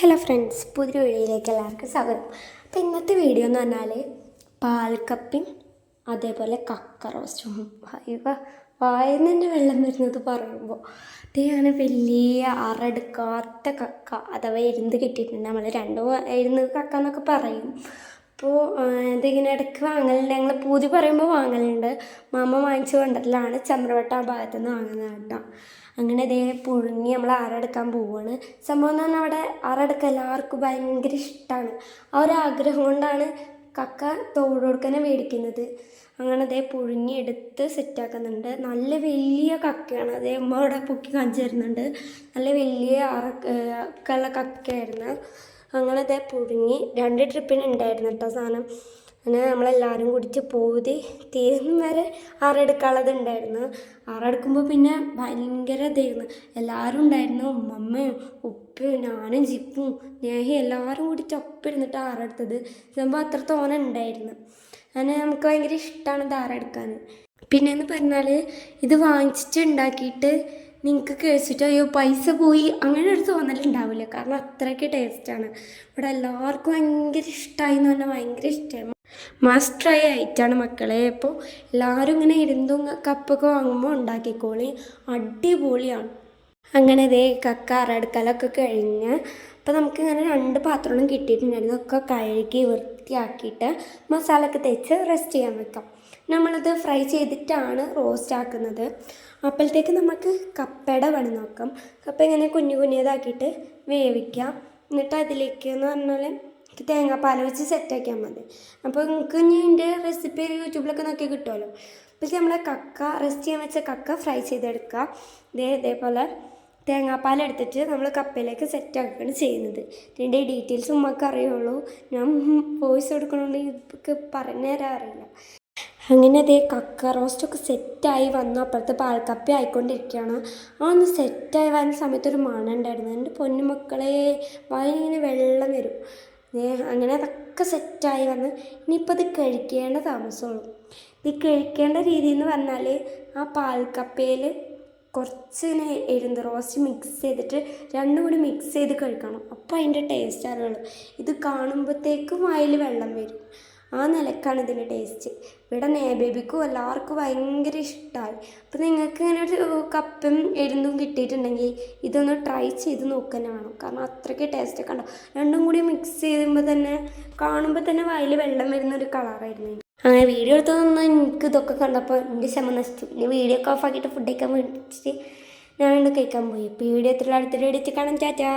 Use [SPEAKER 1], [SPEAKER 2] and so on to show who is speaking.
[SPEAKER 1] Hello friends പുതിയ വീഡിയോയിലേക്ക് എല്ലാവർക്കും സ്വാഗതം. അപ്പോൾ ഇന്നത്തെ വീഡിയോ എന്ന് പറഞ്ഞാൽ പാൽക്കപ്പിയും അതേപോലെ കക്ക റോസ്റ്റും. ഇവ വായന്ന് തന്നെ വെള്ളം വരുന്നത് പറയുമ്പോൾ ഇതാണ് വലിയ അറടുക്കാത്ത കക്ക. അഥവാ എരുന്ന് കിട്ടിയിട്ടുണ്ട്. നമ്മൾ രണ്ടും എരുന്ന് കക്ക എന്നൊക്കെ പറയും. അപ്പോൾ ഇതിങ്ങനെ ഇടയ്ക്ക് വാങ്ങലുണ്ട്. ഞങ്ങൾ പൂതി പറയുമ്പോൾ വാങ്ങലുണ്ട്. മാമ വാങ്ങിച്ചു കൊണ്ടതിലാണ് ചമ്രവട്ട ആ ഭാഗത്തു നിന്ന് വാങ്ങുന്നത് കേട്ടോ. അങ്ങനെ ഇതേ പുഴുങ്ങി നമ്മൾ ആറെടുക്കാൻ പോവുകയാണ് സംഭവം എന്ന് പറഞ്ഞാൽ അവിടെ ആറെടുക്കാൻ എല്ലാവർക്കും ഭയങ്കര ഇഷ്ടമാണ് ആ ഒരു ആഗ്രഹം കൊണ്ടാണ് കക്ക തോടോടുക്കനെ മേടിക്കുന്നത്. അങ്ങനെ അതേ പുഴുങ്ങി എടുത്ത് സെറ്റാക്കുന്നുണ്ട്. നല്ല വലിയ കക്കയാണ്. അതേ ഉമ്മ അവിടെ പൊക്കി കാണിച്ചു തരുന്നുണ്ട്. നല്ല വലിയ അറക്കുള്ള കക്കയായിരുന്നു. അങ്ങനെ അതേ പുഴുങ്ങി രണ്ട് ട്രിപ്പിന് ഉണ്ടായിരുന്നു കേട്ടോ സാധനം അങ്ങനെ നമ്മളെല്ലാവരും കുടിച്ച് പോതി തീരുന്ന വരെ ആറെടുക്കാനുള്ളത് ഉണ്ടായിരുന്നു ആറെടുക്കുമ്പോൾ പിന്നെ ഭയങ്കര ഇതായിരുന്നു. എല്ലാവരും ഉണ്ടായിരുന്നു ഉമ്മമ്മയും ഉപ്പയും ഞാനും ജിപ്പും നേഹി എല്ലാവരും കുടിച്ച് ഒപ്പിരുന്നിട്ട് ആറെടുത്തത്. സംഭവം അത്ര തോന ഉണ്ടായിരുന്നു അങ്ങനെ നമുക്ക് ഭയങ്കര ഇഷ്ടമാണ് ഇത് ആറെടുക്കാൻ പിന്നെയെന്ന് പറഞ്ഞാൽ ഇത് വാങ്ങിച്ചിട്ട് ഉണ്ടാക്കിയിട്ട് നിങ്ങൾക്ക് കഴിച്ചിട്ട് അയ്യോ പൈസ പോയി. അങ്ങനെ ഒരു തോന്നലുണ്ടാവില്ല. കാരണം അത്രയ്ക്ക് ടേസ്റ്റാണ് ഇവിടെ എല്ലാവർക്കും ഭയങ്കര ഇഷ്ടമായി എന്ന് പറഞ്ഞാൽ ഭയങ്കര ഇഷ്ടമായി മസ്റ്റ് ട്രൈ ആയിട്ടാണ് മക്കളെ. അപ്പോൾ എല്ലാവരും ഇങ്ങനെ ഇരുന്നും കപ്പൊക്കെ വാങ്ങുമ്പോൾ ഉണ്ടാക്കിക്കോളി. അടിപൊളിയാണ്. അങ്ങനെ ഇതേ കക്ക അറടുക്കലൊക്കെ കഴിഞ്ഞ് അപ്പോൾ നമുക്ക് ഇങ്ങനെ രണ്ട് പാത്രങ്ങളും കിട്ടിയിട്ടുണ്ടായിരുന്നു. ഒക്കെ കഴുകി വൃത്തിയാക്കിയിട്ട് മസാല ഒക്കെ തേച്ച് റെസ്റ്റ് ചെയ്യാൻ വെക്കാം. നമ്മളിത് ഫ്രൈ ചെയ്തിട്ടാണ് റോസ്റ്റ് ആക്കുന്നത്. അപ്പോഴത്തേക്ക് നമുക്ക് കപ്പയുടെ പണി നോക്കാം. കപ്പ ഇങ്ങനെ കുഞ്ഞു കുഞ്ഞതാക്കിയിട്ട് വേവിക്കാം. എന്നിട്ട് അതിലേക്ക് എന്ന് പറഞ്ഞാൽ തേങ്ങാപ്പാൽ വെച്ച് സെറ്റാക്കിയാൽ മതി. അപ്പോൾ നിങ്ങൾക്ക് ഇനി എന്റെ റെസിപ്പി യൂട്യൂബിലൊക്കെ നോക്കി കിട്ടുമല്ലോ അപ്പോൾ നമ്മളെ കക്ക റെസ്റ്റ് ചെയ്യാൻ വെച്ച കക്ക ഫ്രൈ ചെയ്തെടുക്കുക. ഇതേ ഇതേപോലെ തേങ്ങാപ്പാൽ എടുത്തിട്ട് നമ്മൾ കപ്പയിലേക്ക് സെറ്റ് ആക്കുകയാണ് ചെയ്യുന്നത്. ഇതിന്റെ ഡീറ്റെയിൽസ് ഉമ്മക്ക് അറിയുള്ളൂ. ഞാൻ വോയിസ് കൊടുക്കണോണ്ട് ഇതൊക്കെ പറഞ്ഞു തരാൻ അറിയില്ല. അങ്ങനെ അതേ കക്ക റോസ്റ്റൊക്കെ സെറ്റായി വന്നു. അപ്പുറത്ത് പാൽക്കപ്പി ആയിക്കൊണ്ടിരിക്കുകയാണ്. ആ ഒന്ന് സെറ്റായി വരുന്ന സമയത്ത് ഒരു മണം ഉണ്ടായിരുന്നു. എന്റെ പൊന്നു മക്കളെ വായിങ്ങനെ വെള്ളം വരും. അങ്ങനെ അതൊക്കെ സെറ്റായി വന്ന് ഇനിയിപ്പോൾ അത് കഴിക്കേണ്ട താമസമുള്ളൂ ഇത് കഴിക്കേണ്ട രീതി എന്ന് പറഞ്ഞാൽ ആ പാൽക്കപ്പയിൽ കുറച്ച് ഇങ്ങനെ എഴുന്ന റോസ്റ്റ് മിക്സ് ചെയ്തിട്ട് രണ്ടും കൂടി മിക്സ് ചെയ്ത് കഴിക്കണം. അപ്പോൾ അതിന്റെ ടേസ്റ്റ് അറിയുള്ളൂ. ഇത് കാണുമ്പോഴത്തേക്കും വായിൽ വെള്ളം വരും. ആ നിലക്കാണ് ഇതിന്റെ ടേസ്റ്റ്. ഇവിടെ നേബേബിക്കും എല്ലാവർക്കും ഭയങ്കര ഇഷ്ടമായി അപ്പോൾ നിങ്ങൾക്ക് ഇങ്ങനെ ഒരു കപ്പും എഴുന്നും കിട്ടിയിട്ടുണ്ടെങ്കിൽ ഇതൊന്ന് ട്രൈ ചെയ്ത് നോക്കാൻ വേണം. കാരണം അത്രയ്ക്ക് ടേസ്റ്റൊക്കെ ഉണ്ടാവും. രണ്ടും കൂടി മിക്സ് ചെയ്യുമ്പോൾ തന്നെ കാണുമ്പോൾ തന്നെ വായിൽ വെള്ളം വരുന്ന ഒരു കളറായിരുന്നു അങ്ങനെ വീഡിയോ എടുത്തതൊന്നും എനിക്ക് ഇതൊക്കെ കണ്ടപ്പോൾ എന്റെ ക്ഷമ നശിച്ചു. ഇനി വീഡിയോ ഒക്കെ ഓഫ് ആക്കിയിട്ട് ഫുഡ് കഴിക്കാൻ വേണ്ടിയിട്ട് ഞാൻ കഴിക്കാൻ പോയി. ഇപ്പോൾ വീഡിയോ എത്ര അടുത്തൊരു വീഡിയോ കാണാൻ ചാറ്റാ